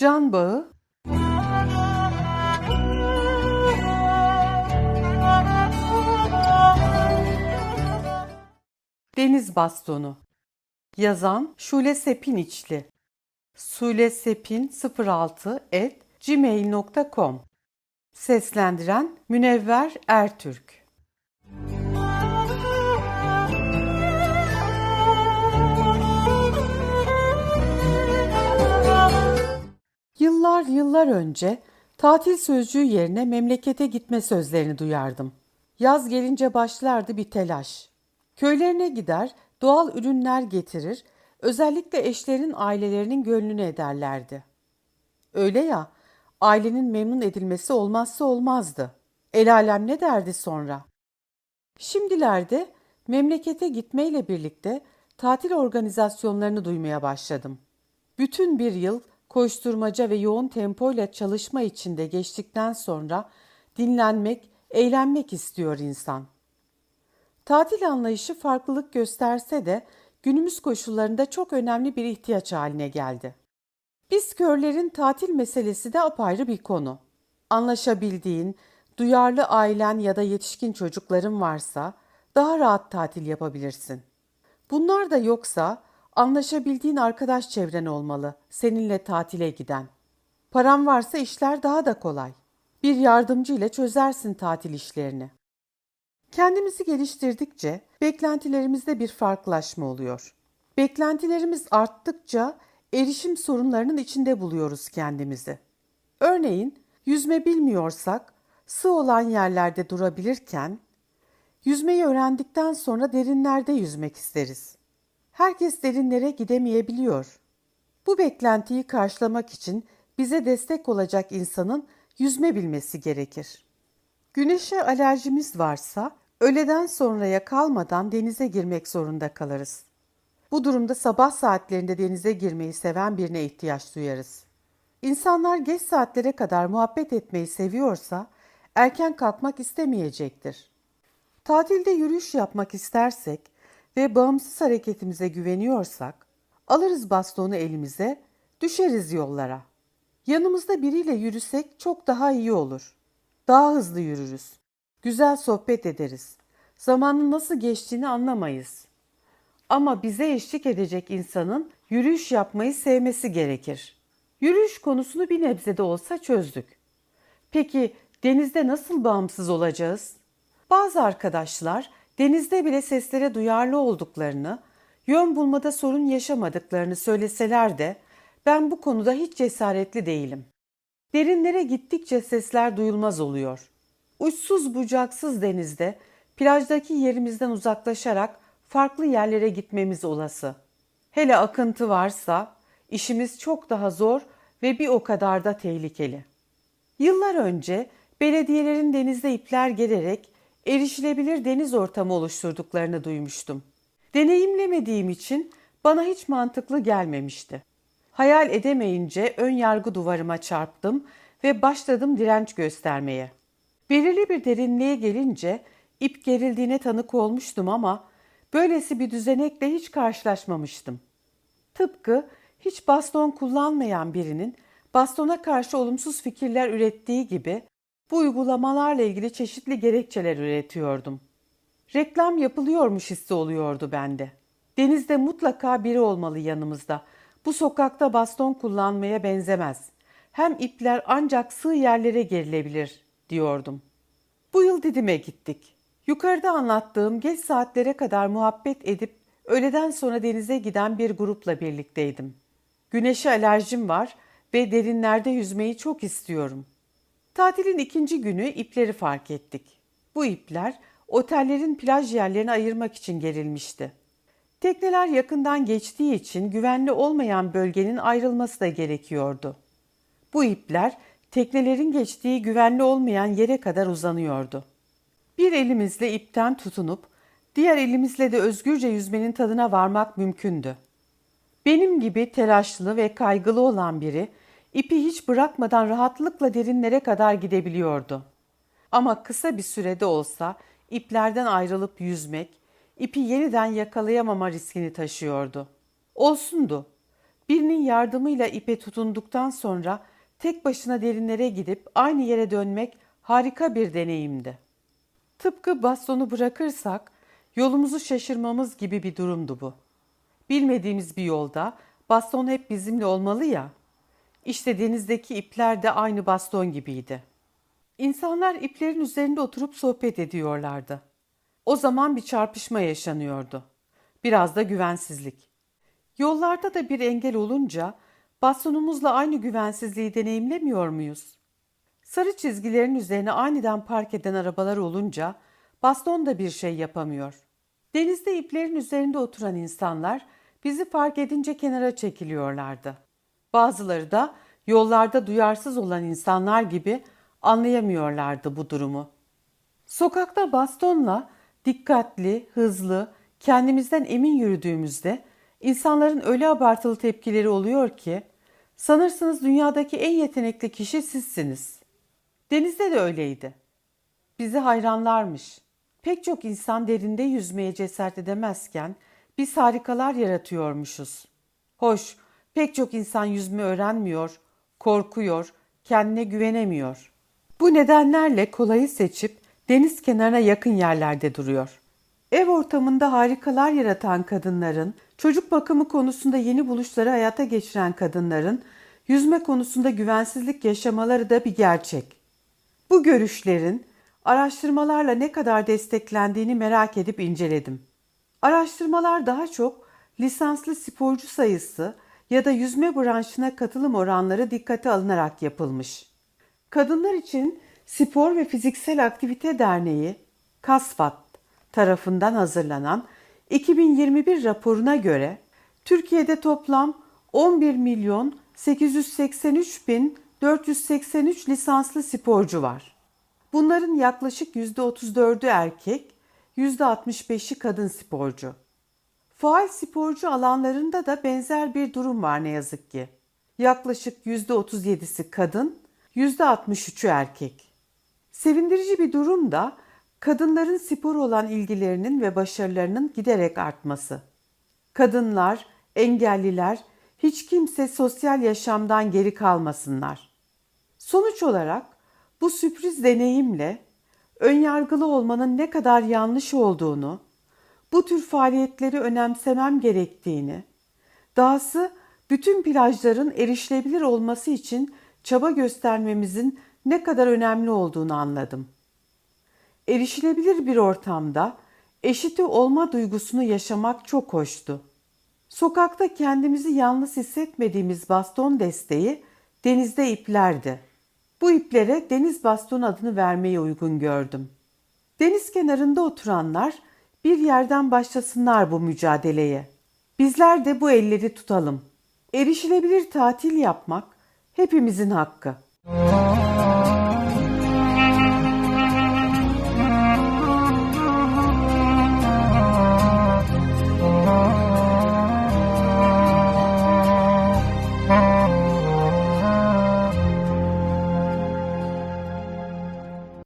Can bağı, deniz bastonu. Yazan Şule Sepiniçli. sulesepin06 et gmail.com Seslendiren Münevver Ertürk Yıllar yıllar önce tatil sözcüğü yerine memlekete gitme sözlerini duyardım. Yaz gelince başlardı bir telaş. Köylerine gider, doğal ürünler getirir, özellikle eşlerin ailelerinin gönlünü ederlerdi. Öyle ya, ailenin memnun edilmesi olmazsa olmazdı. El alem ne derdi sonra? Şimdilerde memlekete gitmeyle birlikte tatil organizasyonlarını duymaya başladım. Bütün bir yıl koşturmaca ve yoğun tempoyla çalışma içinde geçtikten sonra dinlenmek, eğlenmek istiyor insan. Tatil anlayışı farklılık gösterse de günümüz koşullarında çok önemli bir ihtiyaç haline geldi. Biz körlerin tatil meselesi de apayrı bir konu. Anlaşabildiğin, duyarlı ailen ya da yetişkin çocukların varsa daha rahat tatil yapabilirsin. Bunlar da yoksa anlaşabildiğin arkadaş çevren olmalı seninle tatile giden. Paran varsa işler daha da kolay. Bir yardımcı ile çözersin tatil işlerini. Kendimizi geliştirdikçe beklentilerimizde bir farklılaşma oluyor. Beklentilerimiz arttıkça erişim sorunlarının içinde buluyoruz kendimizi. Örneğin yüzme bilmiyorsak sığ olan yerlerde durabilirken yüzmeyi öğrendikten sonra derinlerde yüzmek isteriz. Herkes derinlere gidemeyebiliyor. Bu beklentiyi karşılamak için bize destek olacak insanın yüzme bilmesi gerekir. Güneşe alerjimiz varsa öğleden sonraya kalmadan denize girmek zorunda kalırız. Bu durumda sabah saatlerinde denize girmeyi seven birine ihtiyaç duyarız. İnsanlar geç saatlere kadar muhabbet etmeyi seviyorsa erken kalkmak istemeyecektir. Tatilde yürüyüş yapmak istersek ve bağımsız hareketimize güveniyorsak alırız bastonu elimize, düşeriz yollara. Yanımızda biriyle yürüsek çok daha iyi olur. Daha hızlı yürürüz. Güzel sohbet ederiz. Zamanın nasıl geçtiğini anlamayız. Ama bize eşlik edecek insanın yürüyüş yapmayı sevmesi gerekir. Yürüyüş konusunu bir nebze de olsa çözdük. Peki denizde nasıl bağımsız olacağız? Bazı arkadaşlar denizde bile seslere duyarlı olduklarını, yön bulmada sorun yaşamadıklarını söyleseler de ben bu konuda hiç cesaretli değilim. Derinlere gittikçe sesler duyulmaz oluyor. Uçsuz bucaksız denizde plajdaki yerimizden uzaklaşarak farklı yerlere gitmemiz olası. Hele akıntı varsa işimiz çok daha zor ve bir o kadar da tehlikeli. Yıllar önce belediyelerin denizde ipler gererek erişilebilir deniz ortamı oluşturduklarını duymuştum. Deneyimlemediğim için bana hiç mantıklı gelmemişti. Hayal edemeyince ön yargı duvarıma çarptım ve başladım direnç göstermeye. Belirli bir derinliğe gelince ip gerildiğine tanık olmuştum ama böylesi bir düzenekle hiç karşılaşmamıştım. Tıpkı hiç baston kullanmayan birinin bastona karşı olumsuz fikirler ürettiği gibi bu uygulamalarla ilgili çeşitli gerekçeler üretiyordum. Reklam yapılıyormuş hissi oluyordu bende. Denizde mutlaka biri olmalı yanımızda. Bu sokakta baston kullanmaya benzemez. Hem ipler ancak sığ yerlere gerilebilir diyordum. Bu yıl Didim'e gittik. Yukarıda anlattığım geç saatlere kadar muhabbet edip öğleden sonra denize giden bir grupla birlikteydim. Güneşe alerjim var ve derinlerde yüzmeyi çok istiyorum. Tatilin ikinci günü ipleri fark ettik. Bu ipler otellerin plaj yerlerini ayırmak için gerilmişti. Tekneler yakından geçtiği için güvenli olmayan bölgenin ayrılması da gerekiyordu. Bu ipler teknelerin geçtiği güvenli olmayan yere kadar uzanıyordu. Bir elimizle ipten tutunup diğer elimizle de özgürce yüzmenin tadına varmak mümkündü. Benim gibi telaşlı ve kaygılı olan biri ipi hiç bırakmadan rahatlıkla derinlere kadar gidebiliyordu. Ama kısa bir sürede olsa iplerden ayrılıp yüzmek, ipi yeniden yakalayamama riskini taşıyordu. Olsundu. Birinin yardımıyla ipe tutunduktan sonra tek başına derinlere gidip aynı yere dönmek harika bir deneyimdi. Tıpkı bastonu bırakırsak yolumuzu şaşırmamız gibi bir durumdu bu. Bilmediğimiz bir yolda baston hep bizimle olmalı ya. İşte denizdeki ipler de aynı baston gibiydi. İnsanlar iplerin üzerinde oturup sohbet ediyorlardı. O zaman bir çarpışma yaşanıyordu. Biraz da güvensizlik. Yollarda da bir engel olunca bastonumuzla aynı güvensizliği deneyimlemiyor muyuz? Sarı çizgilerin üzerine aniden park eden arabalar olunca baston da bir şey yapamıyor. Denizde iplerin üzerinde oturan insanlar bizi fark edince kenara çekiliyorlardı. Bazıları da yollarda duyarsız olan insanlar gibi anlayamıyorlardı bu durumu. Sokakta bastonla dikkatli, hızlı, kendimizden emin yürüdüğümüzde insanların öyle abartılı tepkileri oluyor ki sanırsınız dünyadaki en yetenekli kişi sizsiniz. Denizde de öyleydi. Bizi hayranlarmış. Pek çok insan derinde yüzmeye cesaret edemezken biz harikalar yaratıyormuşuz. Hoş, pek çok insan yüzme öğrenmiyor, korkuyor, kendine güvenemiyor. Bu nedenlerle kolayı seçip deniz kenarına yakın yerlerde duruyor. Ev ortamında harikalar yaratan kadınların, çocuk bakımı konusunda yeni buluşları hayata geçiren kadınların yüzme konusunda güvensizlik yaşamaları da bir gerçek. Bu görüşlerin araştırmalarla ne kadar desteklendiğini merak edip inceledim. Araştırmalar daha çok lisanslı sporcu sayısı ya da yüzme branşına katılım oranları dikkate alınarak yapılmış. Kadınlar için Spor ve Fiziksel Aktivite Derneği KASFAT tarafından hazırlanan 2021 raporuna göre Türkiye'de toplam 11 milyon 883 bin 483 lisanslı sporcu var. Bunların yaklaşık %34'ü erkek, %65'i kadın sporcu. Faal sporcu alanlarında da benzer bir durum var ne yazık ki. Yaklaşık %37'si kadın, %63'ü erkek. Sevindirici bir durum da kadınların spor olan ilgilerinin ve başarılarının giderek artması. Kadınlar, engelliler, hiç kimse sosyal yaşamdan geri kalmasınlar. Sonuç olarak bu sürpriz deneyimle önyargılı olmanın ne kadar yanlış olduğunu, bu tür faaliyetleri önemsemem gerektiğini, dahası bütün plajların erişilebilir olması için çaba göstermemizin ne kadar önemli olduğunu anladım. Erişilebilir bir ortamda eşiti olma duygusunu yaşamak çok hoştu. Sokakta kendimizi yalnız hissetmediğimiz baston desteği denizde iplerdi. Bu iplere deniz baston adını vermeyi uygun gördüm. Deniz kenarında oturanlar bir yerden başlasınlar bu mücadeleye. Bizler de bu elleri tutalım. Erişilebilir tatil yapmak hepimizin hakkı.